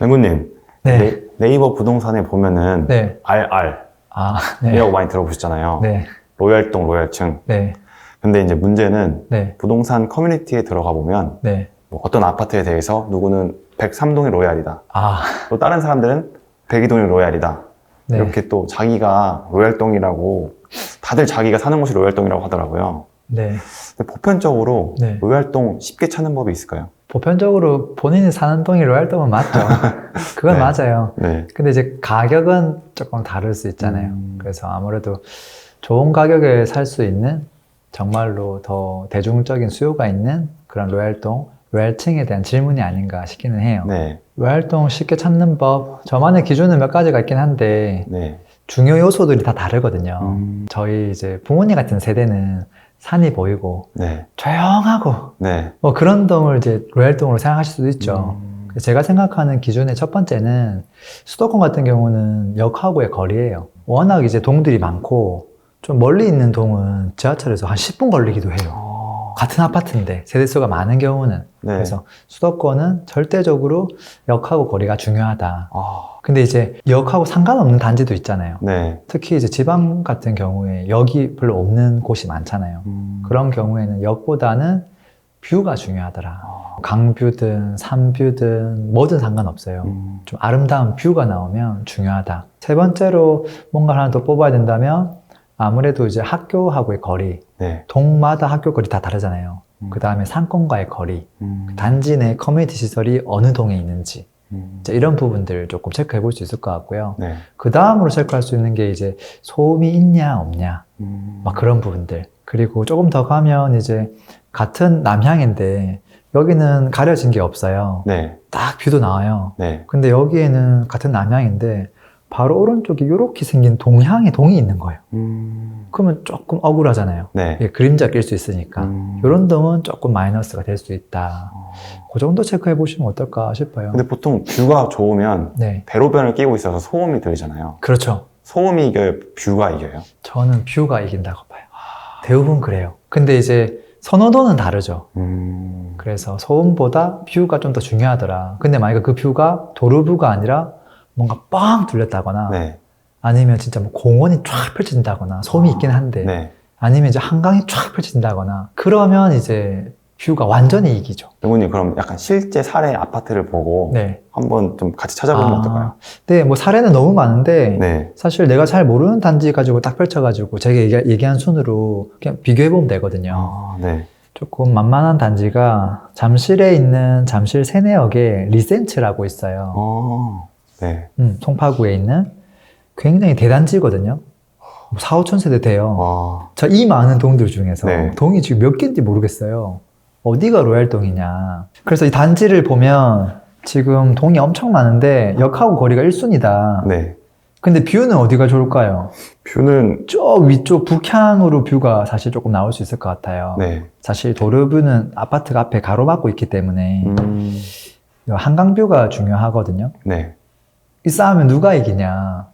맹구님, 네. 네, 이버 부동산에 보면은 네. RR 아, 네. 이라고 많이 들어보셨잖아요. 네. 로얄동, 로얄층. 네. 근데 이제 문제는 네. 부동산 커뮤니티에 들어가 보면 네. 뭐 어떤 아파트에 대해서 누구는 103동이 로얄이다. 아, 또 다른 사람들은 102동이 로얄이다. 네. 이렇게 또 자기가 로얄동이라고 다들 자기가 사는 곳이 로얄동이라고 하더라고요. 네. 보편적으로 네. 로얄동 쉽게 찾는 법이 있을까요? 보편적으로 본인이 사는 동이 로얄동은 맞죠. 그건 네. 맞아요. 네. 근데 이제 가격은 조금 다를 수 있잖아요. 음. 그래서 아무래도 좋은 가격에 살 수 있는 정말로 더 대중적인 수요가 있는 그런 로얄동, 로얄층에 대한 질문이 아닌가 싶기는 해요. 네. 로얄동 쉽게 찾는 법, 저만의 기준은 몇 가지가 있긴 한데 네. 중요 요소들이 다 다르거든요. 음. 저희 이제 부모님 같은 세대는 산이 보이고 네. 조용하고 네. 뭐 그런 동을 이제 로얄동으로 생각하실 수도 있죠. 음. 제가 생각하는 기준의 첫 번째는 수도권 같은 경우는 역하고의 거리예요. 워낙 이제 동들이 많고 좀 멀리 있는 동은 지하철에서 한 10분 걸리기도 해요. 어. 같은 아파트인데 세대수가 많은 경우는 네. 그래서 수도권은 절대적으로 역하고 거리가 중요하다. 아. 근데 이제 역하고 상관없는 단지도 있잖아요. 네. 특히 이제 지방 같은 경우에 역이 별로 없는 곳이 많잖아요. 음. 그런 경우에는 역보다는 뷰가 중요하더라. 아. 강뷰든 산뷰든 뭐든 상관없어요. 음. 좀 아름다운 뷰가 나오면 중요하다. 세 번째로 뭔가 하나 더 뽑아야 된다면 아무래도 이제 학교하고의 거리, 네. 동마다 학교 거리 다 다르잖아요. 음. 그 다음에 상권과의 거리, 음. 단지 내 커뮤니티 시설이 어느 동에 있는지 음. 이런 부분들 조금 체크해 볼 수 있을 것 같고요. 네. 그 다음으로 체크할 수 있는 게 이제 소음이 있냐 없냐 음. 막 그런 부분들. 그리고 조금 더 가면 이제 같은 남향인데 여기는 가려진 게 없어요. 네. 딱 뷰도 나와요. 네. 근데 여기에는 같은 남향인데 바로 오른쪽에 이렇게 생긴 동향의 동이 있는 거예요. 음. 그러면 조금 억울하잖아요. 네. 이게 그림자 낄 수 있으니까. 음. 이런 동은 조금 마이너스가 될 수 있다. 어. 그 정도 체크해 보시면 어떨까 싶어요. 근데 보통 뷰가 좋으면 네. 대로변을 끼고 있어서 소음이 들리잖아요. 그렇죠. 소음이 이겨요? 뷰가 이겨요? 저는 뷰가 이긴다고 봐요. 대부분 그래요. 근데 이제 선호도는 다르죠. 음. 그래서 소음보다 뷰가 좀 더 중요하더라. 근데 만약에 그 뷰가 도로뷰가 아니라 뭔가 뻥 뚫렸다거나 네. 아니면 진짜 뭐 공원이 쫙 펼쳐진다거나 소음이 있긴 한데 네. 아니면 이제 한강이 쫙 펼쳐진다거나 그러면 이제 뷰가 완전히 이기죠. 영훈님 그럼 약간 실제 사례 아파트를 보고 네. 한번 좀 같이 찾아보면 아, 어떨까요? 네, 뭐 사례는 너무 많은데 네. 사실 내가 잘 모르는 단지 가지고 딱 펼쳐가지고 제가 얘기, 얘기한 순으로 그냥 비교해보면 되거든요. 아, 네. 조금 만만한 단지가 잠실에 있는 잠실 세내역에 리센츠라고 있어요. 어. 네. 음, 송파구에 있는 굉장히 대단지거든요. 4, 5천 세대 돼요. 와. 저 이 많은 동들 중에서 네. 동이 지금 몇 개인지 모르겠어요. 어디가 로얄동이냐. 그래서 이 단지를 보면 지금 동이 엄청 많은데 역하고 거리가 1순위다. 네. 근데 뷰는 어디가 좋을까요? 뷰는 저 위쪽 북향으로 뷰가 사실 조금 나올 수 있을 것 같아요. 네. 사실 도로뷰는 아파트가 앞에 가로막고 있기 때문에 음. 이 한강 뷰가 중요하거든요. 네. 이 싸움은 누가 이기냐.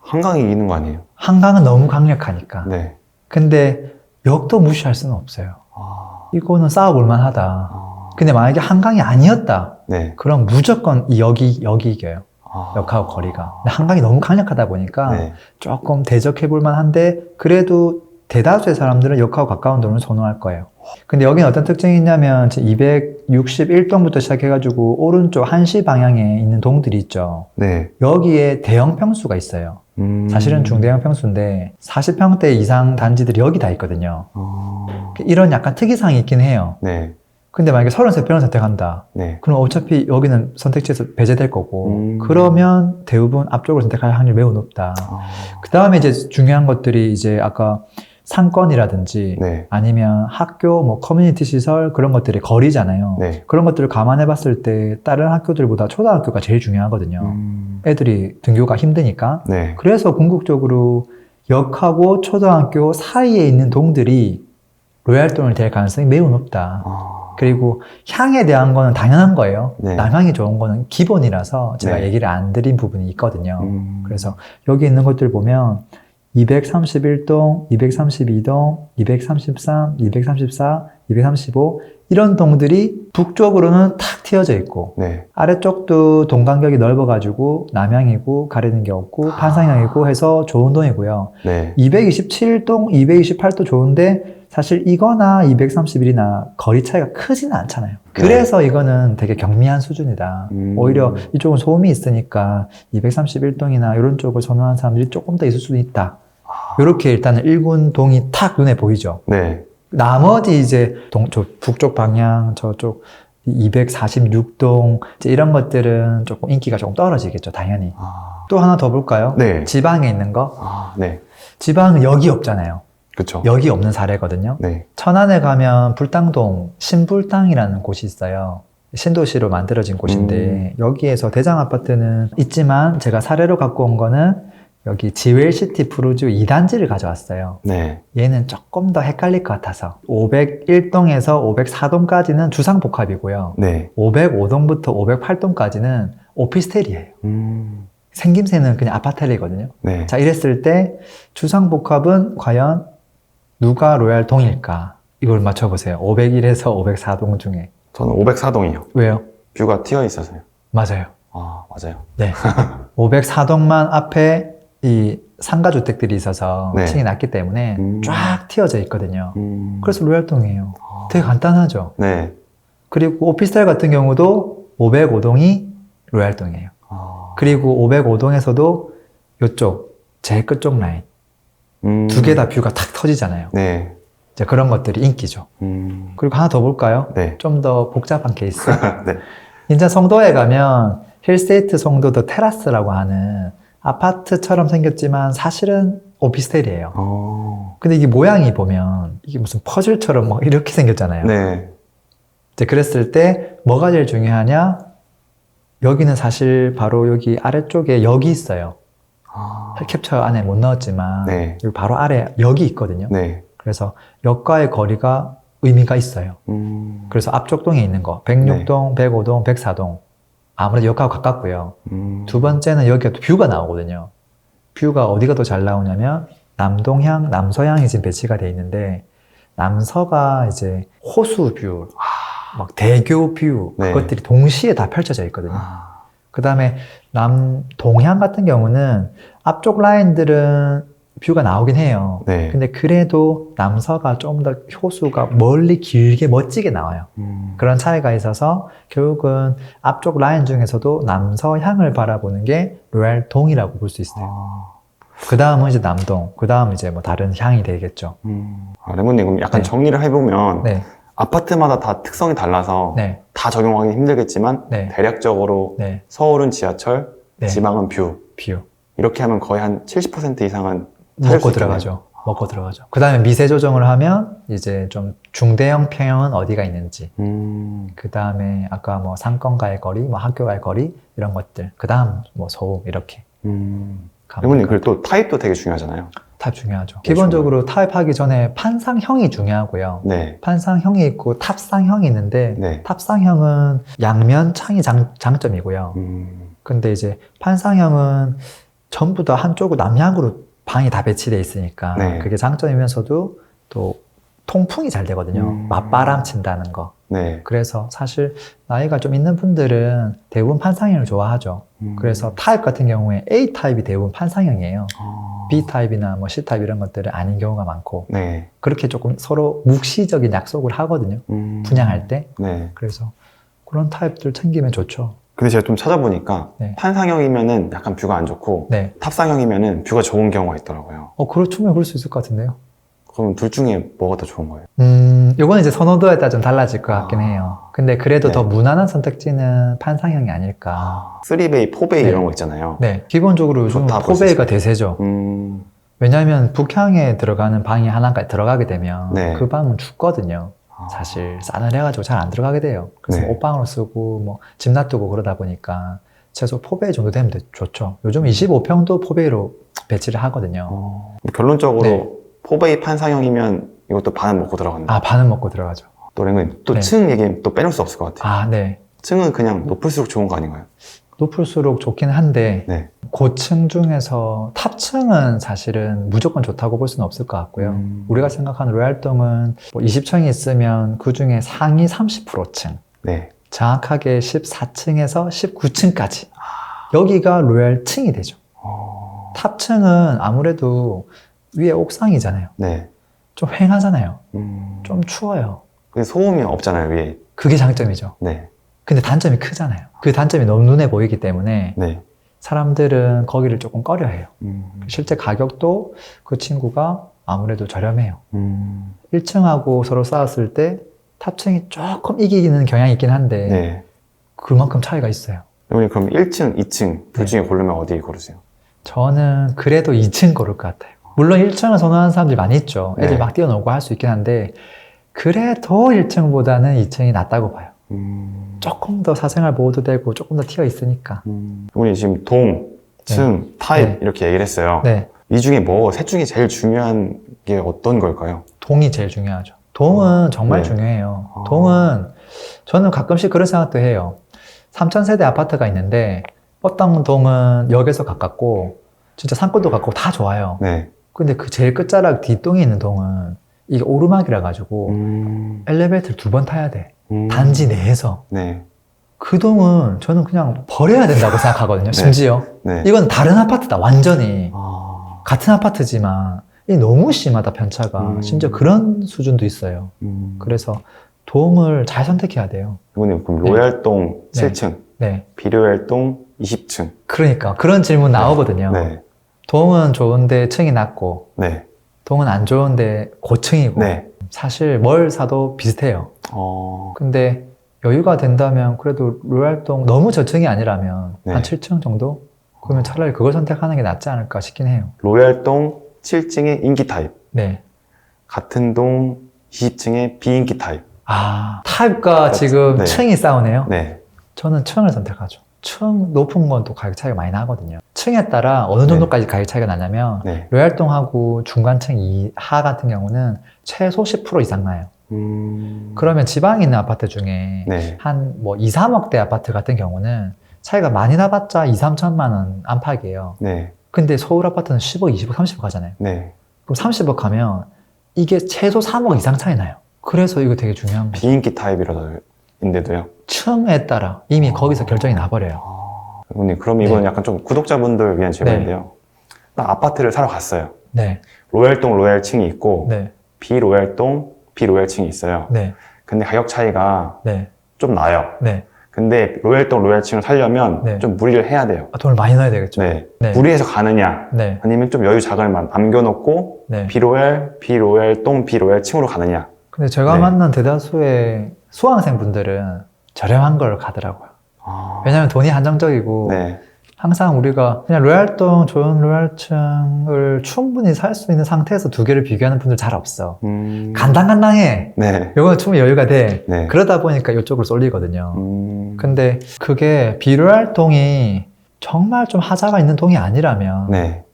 한강이 이기는 거 아니에요? 한강은 너무 강력하니까. 네. 근데 역도 무시할 수는 없어요. 아. 이거는 싸워볼 만하다. 아. 근데 만약에 한강이 아니었다. 네. 그럼 무조건 이 역이, 역이 이겨요. 아. 역하고 거리가. 근데 한강이 너무 강력하다 보니까 네. 조금 대적해볼 만한데 그래도 대다수의 사람들은 역하고 가까운 동을 선호할 거예요. 근데 여기는 어떤 특징이 있냐면 261동부터 시작해가지고 오른쪽 한시 방향에 있는 동들이 있죠. 네. 여기에 대형 평수가 있어요. 음. 사실은 중대형 평수인데 40평대 이상 단지들이 여기 다 있거든요. 아. 이런 약간 특이사항이 있긴 해요. 네. 근데 만약에 33평을 선택한다. 네. 그럼 어차피 여기는 선택지에서 배제될 거고 음. 그러면 대부분 앞쪽을 선택할 확률이 매우 높다. 아. 그 다음에 이제 중요한 것들이 이제 아까 상권이라든지 네. 아니면 학교, 뭐 커뮤니티 시설 그런 것들이 거리잖아요. 네. 그런 것들을 감안해 봤을 때 다른 학교들보다 초등학교가 제일 중요하거든요. 음. 애들이 등교가 힘드니까. 네. 그래서 궁극적으로 역하고 초등학교 사이에 있는 동들이 로얄동을 될 가능성이 매우 높다. 아. 그리고 향에 대한 거는 당연한 거예요. 네. 남향이 좋은 거는 기본이라서 제가 네. 얘기를 안 드린 부분이 있거든요. 음. 그래서 여기 있는 것들 보면 231동, 232동, 233, 234, 235, 이런 동들이 북쪽으로는 탁 튀어져 있고 네. 아래쪽도 동 간격이 넓어가지고 남향이고 가리는 게 없고 판상향이고 해서 좋은 동이고요. 네. 227동, 228도 좋은데 사실 이거나 231이나 거리 차이가 크지는 않잖아요. 그래서 이거는 되게 경미한 수준이다. 음. 오히려 이쪽은 소음이 있으니까 231동이나 이런 쪽을 선호하는 사람들이 조금 더 있을 수도 있다. 이렇게 일단은 일군 동이 탁 눈에 보이죠. 네. 나머지 이제 동, 저 북쪽 방향, 저쪽 246동 이런 것들은 조금 인기가 조금 떨어지겠죠, 당연히. 아. 또 하나 더 볼까요? 네. 지방에 있는 거. 아, 네. 지방은 여기 없잖아요. 그쵸. 여기 없는 사례거든요. 네. 천안에 가면 불당동 신불당이라는 곳이 있어요. 신도시로 만들어진 곳인데 여기에서 대장 아파트는 있지만 제가 사례로 갖고 온 거는 여기 지웰시티 푸르주 2단지를 가져왔어요. 네. 얘는 조금 더 헷갈릴 것 같아서 501동에서 504동까지는 주상복합이고요. 네. 505동부터 508동까지는 오피스텔이에요. 음. 생김새는 그냥 아파텔이거든요. 네. 자, 이랬을 때 주상복합은 과연 누가 로얄 동일까? 이걸 맞춰보세요. 501에서 504동 중에. 저는 504동이요. 왜요? 뷰가 튀어 있어서요. 맞아요. 아, 맞아요. 네. 504동만 앞에 이 상가 주택들이 있어서 네. 층이 낮기 때문에 음. 쫙 튀어져 있거든요. 음. 그래서 로얄동이에요. 아. 되게 간단하죠. 네. 그리고 오피스텔 같은 경우도 505동이 로얄동이에요. 아. 그리고 505동에서도 이쪽 제일 끝쪽 라인 음. 두개 다 뷰가 탁 터지잖아요. 네. 이제 그런 것들이 인기죠. 음. 그리고 하나 더 볼까요? 네. 좀 더 복잡한 케이스. 네. 인천 송도에 가면 힐스테이트 송도 더 테라스라고 하는 아파트처럼 생겼지만 사실은 오피스텔이에요. 어. 근데 이게 모양이 보면 이게 무슨 퍼즐처럼 막 이렇게 생겼잖아요. 네. 이제 그랬을 때 뭐가 제일 중요하냐? 여기는 사실 바로 여기 아래쪽에 역이 있어요. 아. 캡처 안에 못 넣었지만 네. 여기 바로 아래 역이 있거든요. 네. 그래서 역과의 거리가 의미가 있어요. 음. 그래서 앞쪽 동에 있는 거 106동, 105동, 104동 아무래도 역하고 가깝고요. 음. 두 번째는 여기가 또 뷰가 나오거든요. 뷰가 어디가 더 잘 나오냐면 남동향, 남서향이 지금 배치가 돼 있는데 남서가 이제 호수 뷰, 막 대교 뷰 네. 그것들이 동시에 다 펼쳐져 있거든요. 아. 그 다음에 남동향 같은 경우는 앞쪽 라인들은 뷰가 나오긴 해요. 네. 근데 그래도 남서가 좀 더 호수가 멀리 길게 멋지게 나와요. 음. 그런 차이가 있어서 결국은 앞쪽 라인 중에서도 남서향을 바라보는 게 로얄 동이라고 볼 수 있어요. 아. 그 다음은 이제 남동, 그 다음 이제 뭐 다른 향이 되겠죠. 음. 아, 레몬님, 그럼 약간 네. 정리를 해보면 네, 아파트마다 다 특성이 달라서 네, 다 적용하기 힘들겠지만 네. 대략적으로 네, 서울은 지하철, 네. 지방은 뷰 뷰. 이렇게 하면 거의 한 70% 이상은 먹고. 들어가죠. 먹고 들어가죠. 그 다음에 미세 조정을 하면 이제 좀 중대형 평형은 어디가 있는지. 음. 그 다음에 아까 뭐 상권가의 거리, 뭐 학교가의 거리 이런 것들. 그 다음 뭐 소음 이렇게. 음. 레몬님, 그리고 또 타입도 되게 중요하잖아요. 타입 중요하죠. 기본적으로 타입하기 전에 판상형이 중요하고요. 네. 판상형이 있고 탑상형이 있는데 네. 탑상형은 양면 창이 장, 장점이고요. 음. 근데 이제 판상형은 전부 다 한쪽으로 남향으로 방이 다 배치돼 있으니까 네. 그게 장점이면서도 또 통풍이 잘 되거든요. 음. 맞바람 친다는 거. 네. 그래서 사실 나이가 좀 있는 분들은 대부분 판상형을 좋아하죠. 음. 그래서 타입 같은 경우에 A 타입이 대부분 판상형이에요. 아. B 타입이나 뭐 C 타입 이런 것들은 아닌 경우가 많고 네. 그렇게 조금 서로 묵시적인 약속을 하거든요. 음. 분양할 때. 네. 그래서 그런 타입들 챙기면 좋죠. 근데 제가 좀 찾아보니까 네. 판상형이면은 약간 뷰가 안 좋고 네. 탑상형이면은 뷰가 좋은 경우가 있더라고요. 어, 그럴 충분히 그럴 수 있을 것 같은데요. 그럼 둘 중에 뭐가 더 좋은 거예요? 음, 요거는 이제 선호도에 따라 좀 달라질 것 같긴 아. 해요. 근데 그래도 네. 더 무난한 선택지는 판상형이 아닐까. 3베이, 4베이 네. 이런 거 있잖아요. 네. 기본적으로 요즘 좋다, 볼수 포베이가 있어요. 대세죠. 음. 왜냐하면 북향에 들어가는 방이 하나까지 들어가게 되면 네. 그 방은 죽거든요. 아. 사실 싸늘해가지고 잘 안 들어가게 돼요. 그래서 네. 옷방으로 쓰고 뭐 집 놔두고 그러다 보니까 최소 포베이 정도 되면 되- 좋죠. 요즘 25평도 포베이로 배치를 하거든요. 어. 결론적으로 네. 4베이 판상형이면 이것도 반은 먹고 들어간다. 아 반은 먹고 들어가죠. 또 랭은 네. 또층 얘기는 또 빼놓을 수 없을 것 같아요. 아 네. 층은 그냥 높을수록 좋은 거 아닌가요? 높을수록 좋긴 한데 네. 고층 중에서 탑층은 사실은 무조건 좋다고 볼 수는 없을 것 같고요. 음. 우리가 생각하는 로얄동은 뭐 20층이 있으면 그 중에 상위 30%층, 네. 정확하게 14층에서 19층까지 여기가 로얄층이 되죠. 어, 탑층은 아무래도 위에 옥상이잖아요. 네. 좀 휑하잖아요. 음. 좀 추워요. 소음이 없잖아요, 위에. 그게 장점이죠. 네. 근데 단점이 크잖아요. 그 단점이 너무 눈에 보이기 때문에 네. 사람들은 거기를 조금 꺼려해요. 음. 실제 가격도 그 친구가 아무래도 저렴해요. 음. 1층하고 서로 싸웠을 때 탑층이 조금 이기는 경향이 있긴 한데 네. 그만큼 차이가 있어요. 형님 그럼 1층, 2층 네. 둘 중에 고르면 어디 고르세요? 저는 그래도 2층 고를 것 같아요. 물론 1층을 선호하는 사람들이 많이 있죠. 애들 네. 막 뛰어놀고 할 수 있긴 한데 그래도 1층보다는 2층이 낫다고 봐요. 음. 조금 더 사생활 보호도 되고 조금 더 튀어 있으니까. 음. 형님 지금 동, 층, 타입 네. 이렇게 얘기를 했어요. 네, 이 중에 뭐 셋 중에 제일 중요한 게 어떤 걸까요? 동이 제일 중요하죠. 동은 정말 네. 중요해요. 아. 동은 저는 가끔씩 그런 생각도 해요. 3천세대 아파트가 있는데 어떤 동은 역에서 가깝고 진짜 상권도 가깝고 다 좋아요. 네. 근데 그 제일 끝자락 뒷동에 있는 동은 이게 오르막이라 가지고 음. 엘리베이터를 두 번 타야 돼. 음. 단지 내에서. 네. 그 동은 저는 그냥 버려야 된다고 생각하거든요. 심지어. 네. 이건 다른 아파트다. 완전히. 아. 같은 아파트지만 이게 너무 심하다 편차가. 음. 심지어 그런 수준도 있어요. 음. 그래서 동을 잘 선택해야 돼요. 형님 그럼 네. 로얄동 네. 7층, 네. 비료얄동 20층. 그러니까 그런 질문 나오거든요. 네. 동은 좋은데 층이 낮고 네. 동은 안 좋은데 고층이고 네. 사실 뭘 사도 비슷해요. 어. 근데 여유가 된다면 그래도 로얄동 너무 저층이 아니라면 네. 한 7층 정도? 그러면 차라리 그걸 선택하는 게 낫지 않을까 싶긴 해요. 로얄동 7층의 인기 타입, 네. 같은 동 20층의 비인기 타입. 아, 타입과 지금 네. 층이 싸우네요. 네. 저는 층을 선택하죠. 층 높은 건 또 가격 차이가 많이 나거든요. 층에 따라 어느 정도까지 가격 차이가 나냐면 네. 로얄동하고 중간층 이하 같은 경우는 최소 10% 이상 나요. 음. 그러면 지방에 있는 아파트 중에 네. 한뭐 2, 3억대 아파트 같은 경우는 차이가 많이 나봤자 2, 3천만 원 안팎이에요. 네. 근데 서울 아파트는 10억, 20억, 30억 하잖아요. 네. 그럼 30억 하면 이게 최소 3억 이상 차이 나요. 그래서 이거 되게 중요한 거예요. 비인기 타입이라서인데도요. 층에 따라 이미 아. 거기서 결정이 나버려요. 아. 형님 그럼 이건 네. 약간 좀 구독자분들 위한 질문인데요. 딱 아파트를 사러 갔어요. 네, 로얄동 로얄층이 있고 네, 비로얄동 비로얄층이 있어요. 네, 근데 가격 차이가 네, 좀 나요. 네. 근데 로얄동 로얄층을 살려면 네. 좀 무리를 해야 돼요. 아, 돈을 많이 넣어야 되겠죠. 네. 네. 무리해서 가느냐 네, 아니면 좀 여유 자금을 남겨놓고 네. 비로얄 비로얄동 비로얄층으로 가느냐. 근데 제가 네. 만난 대다수의 수강생 분들은 저렴한 걸 가더라고요. 아. 왜냐하면 돈이 한정적이고 네. 항상 우리가 그냥 로얄동 좋은 로얄층을 충분히 살 수 있는 상태에서 두 개를 비교하는 분들 잘 없어. 음. 간당간당해. 네. 이거는 충분히 여유가 돼. 네. 그러다 보니까 이쪽으로 쏠리거든요. 음. 근데 그게 비로얄 동이 정말 좀 하자가 있는 동이 아니라면 네.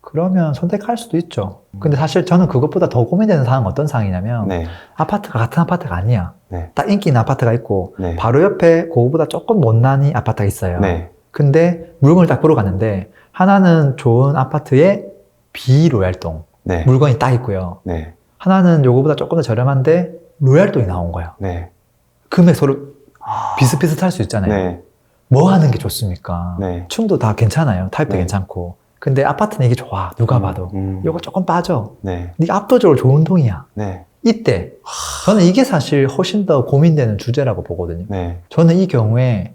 그러면 선택할 수도 있죠. 근데 사실 저는 그것보다 더 고민되는 사항은 어떤 사항이냐면 네. 아파트가 같은 아파트가 아니야. 네. 딱 인기 있는 아파트가 있고 네. 바로 옆에 그거보다 조금 못난이 아파트가 있어요. 네. 근데 물건을 딱 보러 갔는데 하나는 좋은 아파트에 비로얄동 네. 물건이 딱 있고요. 네. 하나는 요거보다 조금 더 저렴한데 로얄동이 나온 거예요. 네. 금액 서로 아. 비슷비슷할 수 있잖아요. 네. 뭐 하는 게 좋습니까? 네. 층도 다 괜찮아요. 타입도 네. 괜찮고. 근데 아파트는 이게 좋아. 누가 봐도. 음. 요거 조금 빠져. 네. 이게 압도적으로 좋은 동이야. 네. 이때 저는 이게 사실 훨씬 더 고민되는 주제라고 보거든요. 네. 저는 이 경우에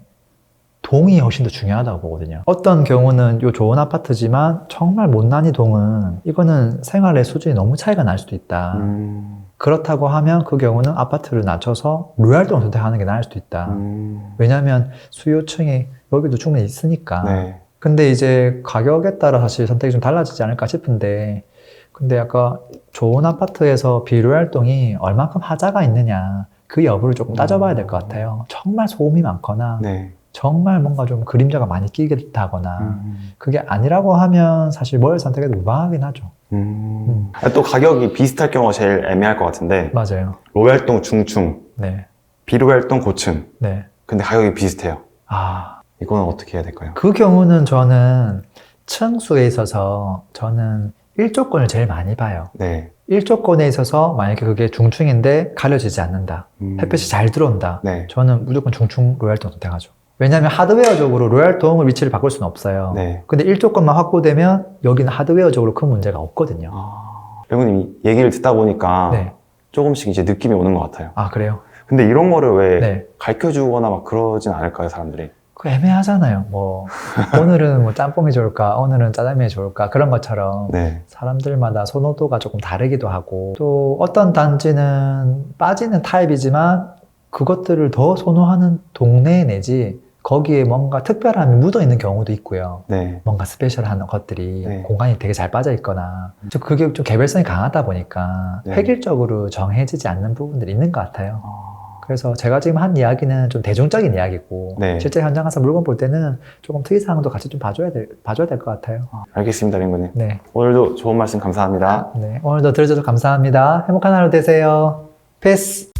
동이 훨씬 더 중요하다고 보거든요. 어떤 경우는 요 좋은 아파트지만 정말 못난이 동은 이거는 생활의 수준이 너무 차이가 날 수도 있다. 음. 그렇다고 하면 그 경우는 아파트를 낮춰서 로얄동을 선택하는 게 나을 수도 있다. 음. 왜냐하면 수요층이 여기도 충분히 있으니까. 네. 근데 이제 가격에 따라 사실 선택이 좀 달라지지 않을까 싶은데, 근데 약간 좋은 아파트에서 비로얄동이 얼만큼 하자가 있느냐, 그 여부를 조금 따져봐야 될 것 같아요. 정말 소음이 많거나, 네. 정말 뭔가 좀 그림자가 많이 끼겠다거나, 음. 그게 아니라고 하면 사실 뭘 선택해도 무방하긴 하죠. 음. 아, 또 가격이 비슷할 경우가 제일 애매할 것 같은데 맞아요. 로얄동 중층, 네. 비로얄동 고층. 네. 근데 가격이 비슷해요. 아, 이거는 어떻게 해야 될까요? 그 경우는 저는 층수에 있어서 저는 1조건을 제일 많이 봐요. 네. 1조건에 있어서 만약에 그게 중충인데 가려지지 않는다. 음, 햇볕이 잘 들어온다. 네. 저는 무조건 중충 로얄톤 선택하죠. 왜냐하면 하드웨어적으로 로얄통을 위치를 바꿀 수는 없어요. 네. 근데 1조건만 확보되면 여기는 하드웨어적으로 큰 문제가 없거든요. 아, 배우님 얘기를 듣다 보니까 네. 조금씩 이제 느낌이 오는 것 같아요. 아, 그래요? 근데 이런 거를 왜 네. 가르쳐 주거나 막 그러진 않을까요, 사람들이? 그 애매하잖아요. 뭐, 오늘은 뭐 짬뽕이 좋을까, 오늘은 짜장면이 좋을까, 그런 것처럼 네. 사람들마다 선호도가 조금 다르기도 하고, 또 어떤 단지는 빠지는 타입이지만 그것들을 더 선호하는 동네 내지 거기에 뭔가 특별함이 묻어 있는 경우도 있고요. 네. 뭔가 스페셜한 것들이 네. 공간이 되게 잘 빠져 있거나 저 그게 좀 개별성이 강하다 보니까 네. 획일적으로 정해지지 않는 부분들이 있는 것 같아요. 아, 그래서 제가 지금 한 이야기는 좀 대중적인 이야기고 네. 실제 현장 가서 물건 볼 때는 조금 특이사항도 같이 좀 봐줘야 될, 봐줘야 될 것 같아요. 알겠습니다, 링구님. 네. 오늘도 좋은 말씀 감사합니다. 네. 오늘도 들어주셔서 감사합니다. 행복한 하루 되세요. 패스!